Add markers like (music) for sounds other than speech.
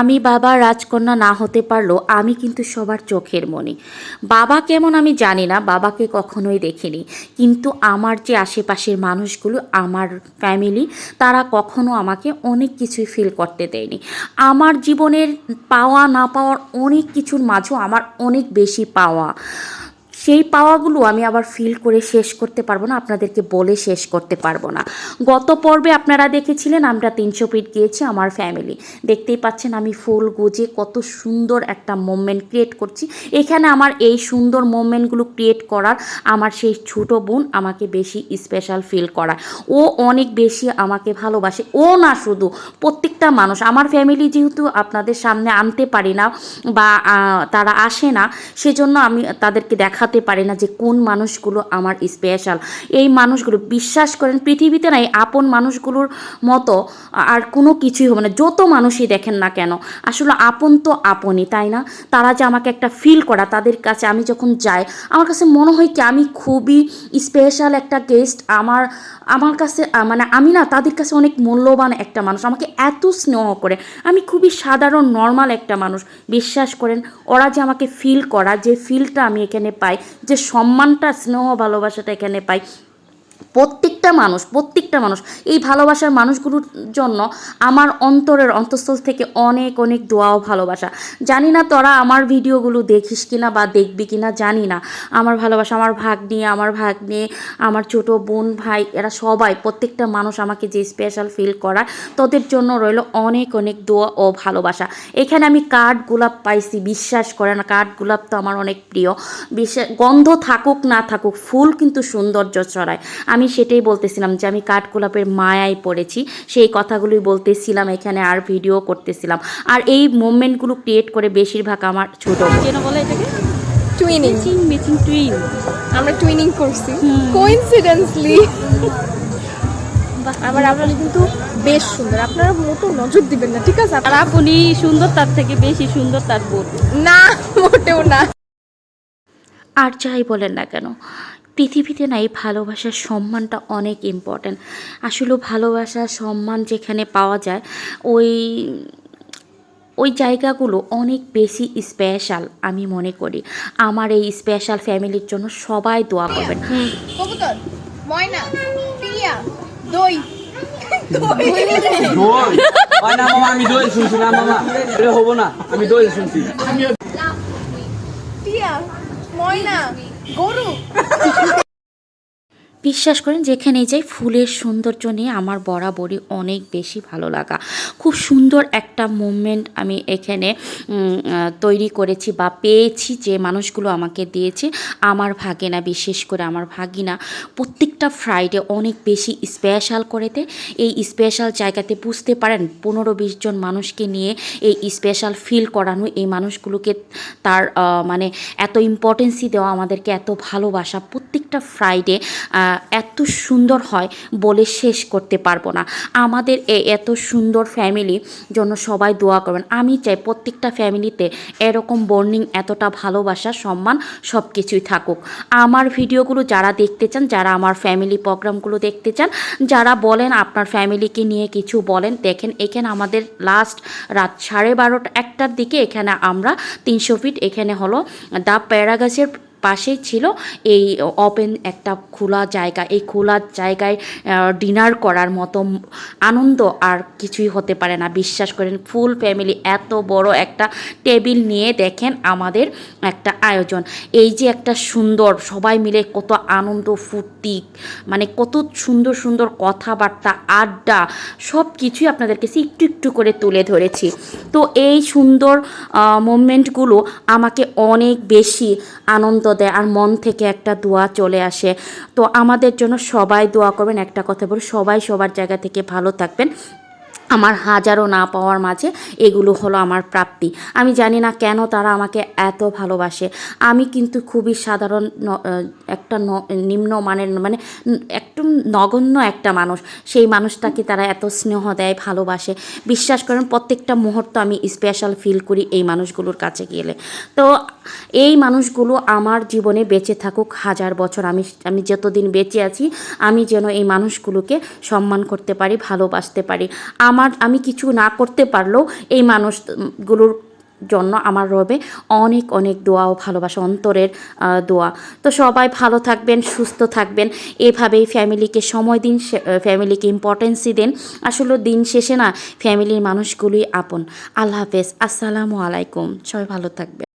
আমি বাবা রাজকন্যা না হতে পারলেও আমি কিন্তু সবার চোখের মনে বাবা কেমন আমি জানি না, বাবাকে কখনোই দেখিনি। কিন্তু আমার যে আশেপাশের মানুষগুলো, আমার ফ্যামিলি তারা কখনো আমাকে অনেক কিছুই ফিল করতে দেয়নি। আমার জীবনের পাওয়া না পাওয়ার অনেক কিছুর মাঝেও আমার অনেক বেশি পাওয়া। সেই পাওয়াগুলো আমি আবার ফিল করে শেষ করতে পারব না, আপনাদেরকে বলে শেষ করতে পারব না। গত পর্বে আপনারা দেখেছিলেন আমরা তিনশো ফিট গিয়েছি আমার ফ্যামিলি দেখতেই পাচ্ছেন আমি ফুল গুজে কত সুন্দর একটা মোমেন্ট ক্রিয়েট করছি। এখানে আমার এই সুন্দর মোমেন্টগুলো ক্রিয়েট করার আমার সেই ছোটো বোন আমাকে বেশি স্পেশাল ফিল করায়। ও অনেক বেশি আমাকে ভালোবাসে। ও না শুধু, প্রত্যেকটা মানুষ। আমার ফ্যামিলি যেহেতু আপনাদের সামনে আনতে পারি না বা তারা আসে না, সেজন্য আমি তাদেরকে দেখাতে পারি না যে কোন মানুষগুলো আমার স্পেশাল এই মানুষগুলো, বিশ্বাস করেন, পৃথিবীতে না এই আপন মানুষগুলোর মতো আর কোনো কিছুই হবে না। যত মানুষই দেখেন না কেন, আসলে আপন তো আপনই, তাই না? তারা যে আমাকে একটা ফিল করা, তাদের কাছে আমি যখন যাই, আমার কাছে মনে হয় কি আমি খুবই স্পেশাল একটা গেস্ট আমার আমার কাছে মানে আমি না, তাদের কাছে অনেক মূল্যবান একটা মানুষ। আমাকে এত স্নেহ করে। আমি খুবই সাধারণ নর্মাল একটা মানুষ। বিশ্বাস করেন, ওরা যে আমাকে ফিল করা, যে ফিলটা আমি এখানে পাই যে সম্মানটা স্নেহ ভালোবাসাটা এখানে পাই। প্রত্যেকটা মানুষ প্রত্যেকটা মানুষ, এই ভালোবাসার মানুষগুলোর জন্য আমার অন্তরের অন্তঃস্থল থেকে অনেক অনেক দোয়া ও ভালোবাসা। জানি না তোরা আমার ভিডিওগুলো দেখিস কিনা বা দেখবি কিনা, জানি না। আমার ভালোবাসা, আমার ভাগ্নি, আমার ভাগ্নে, আমার ছোট বোন, ভাই, এরা সবাই, প্রত্যেকটা মানুষ আমাকে যে স্পেশাল ফিল করায়, তোদের জন্য রইল অনেক অনেক দোয়া ও ভালোবাসা। এখানে আমি কাঠ গোলাপ পাইছি, বিশ্বাস করেন কাঠ গোলাপ তো আমার অনেক প্রিয়। বিশ্বাস, গন্ধ থাকুক, না থাকুক, ফুল কিন্তু সৌন্দর্য ছড়ায়। আমি সেটাই বলতেছিলাম যে আমি কাঠগোলাপের মায়ায় পড়েছি সেই কথাগুলোই বলতেছিলাম এখানে আর ভিডিও করতেছিলাম। আর এই মুভমেন্টগুলো ক্রিয়েট করে বেশিরভাগ আমার ছোট যেন বলে এটাকে? টুইনিং ম্যাচিং টুইন আমরা টুইনিং করছি। কোইন্সিডেন্সলি আমার আপনার কিন্তু বেশ সুন্দর। আপনারা মোটো নজর দিবেন না ঠিক আছে? আর আপনি সুন্দর তার থেকে বেশি সুন্দর তার বোন। না মোটেও না। আর যাই বলেন না কেন পৃথিবীতে না এই ভালোবাসার সম্মানটা অনেক ইম্পর্ট্যান্ট আসলে ভালোবাসা সম্মান যেখানে পাওয়া যায় ওই ওই জায়গাগুলো অনেক বেশি স্পেশাল আমি মনে করি। আমার এই স্পেশাল ফ্যামিলির জন্য সবাই দোয়া করবেন। কবুতর ময়না টিয়া দই। দই? না মামা আমি দোয়েল শুনছি না মামা। এটা হব না আমি দোয়েল শুনছি। ময়না Guru! (laughs) বিশ্বাস করেন যেখানেই যাই, ফুলের সৌন্দর্য নিয়ে আমার বরাবরই অনেক বেশি ভালো লাগা। খুব সুন্দর একটা মুভমেন্ট আমি এখানে তৈরি করেছি বা পেয়েছি যে মানুষগুলো আমাকে দিয়েছে। আমার ভাগিনা, বিশেষ করে আমার ভাগিনা, প্রত্যেকটা ফ্রাইডে অনেক বেশি স্পেশাল করেতে এই স্পেশাল জায়গাতে বুঝতে পারেন, পনেরো বিশ জন মানুষকে নিয়ে এই স্পেশাল ফিল করানো, এই মানুষগুলোকে তার মানে এত ইম্পর্টেন্সি দেওয়া, আমাদেরকে এত ভালোবাসা, প্রত্যেকটা ফ্রাইডে এত সুন্দর হয় বলে শেষ করতে পারব না। আমাদের এই এত সুন্দর ফ্যামিলি জন্য সবাই দোয়া করবেন। আমি চাই প্রত্যেকটা ফ্যামিলিতে এরকম বর্নিং এতটা ভালোবাসা, সম্মান সব কিছুই থাকুক। আমার ভিডিওগুলো যারা দেখতে চান, যারা আমার ফ্যামিলি প্রোগ্রামগুলো দেখতে চান, যারা বলেন আপনার ফ্যামিলিকে নিয়ে কিছু বলেন, দেখেন এখানে আমাদের লাস্ট রাত সাড়ে বারোটা একটার দিকে এখানে আমরা তিনশো ফিট এখানে হলো দা প্যারাগাছের পাশেই ছিল এই ওপেন একটা খোলা জায়গা। এই খোলা জায়গায় ডিনার করার মতো আনন্দ আর কিছুই হতে পারে না। বিশ্বাস করেন ফুল ফ্যামিলি এত বড় একটা টেবিল নিয়ে দেখেন আমাদের একটা আয়োজন। এই যে একটা সুন্দর, সবাই মিলে কত আনন্দ, ফুর্তি মানে কত সুন্দর সুন্দর কথাবার্তা, আড্ডা সব কিছুই আপনাদের কাছে একটু একটু করে তুলে ধরেছি। তো এই সুন্দর মোমেন্টগুলো আমাকে অনেক বেশি আনন্দ দেয় আর মন থেকে একটা দোয়া চলে আসে। তো আমাদের জন্য সবাই দোয়া করবেন। একটা কথা বলে, সবাই সবার জায়গা থেকে ভালো থাকবেন। আমার হাজারো না পাওয়ার মাঝে এগুলো হলো আমার প্রাপ্তি। আমি জানি না কেন তারা আমাকে এত ভালোবাসে। আমি কিন্তু খুবই সাধারণ একটা নিম্ন মানের মানে ন- একটু নগণ্য একটা মানুষ। সেই মানুষটাকে তারা এত স্নেহ দেয়, ভালোবাসে। বিশ্বাস করেন, প্রত্যেকটা মুহূর্ত আমি স্পেশাল ফিল করি এই মানুষগুলোর কাছে গেলে। তো এই মানুষগুলো আমার জীবনে বেঁচে থাকুক হাজার বছর। আমি আমি যতদিন বেঁচে আছি, আমি যেন এই মানুষগুলোকে সম্মান করতে পারি, ভালোবাসতে পারি। আমার আমার, আমি কিছু না করতে পারলেও এই মানুষগুলোর জন্য আমার রবে অনেক অনেক দোয়া ও ভালোবাসা, অন্তরের দোয়া। তো সবাই ভালো থাকবেন, সুস্থ থাকবেন। এভাবেই ফ্যামিলিকে সময় দিন ফ্যামিলিকে ইম্পর্টেন্সই দেন। আসলে দিন শেষে না, ফ্যামিলির মানুষগুলোই আপন। আল্লাহ হাফেজ। আসসালামু আলাইকুম। সবাই ভালো থাকবেন।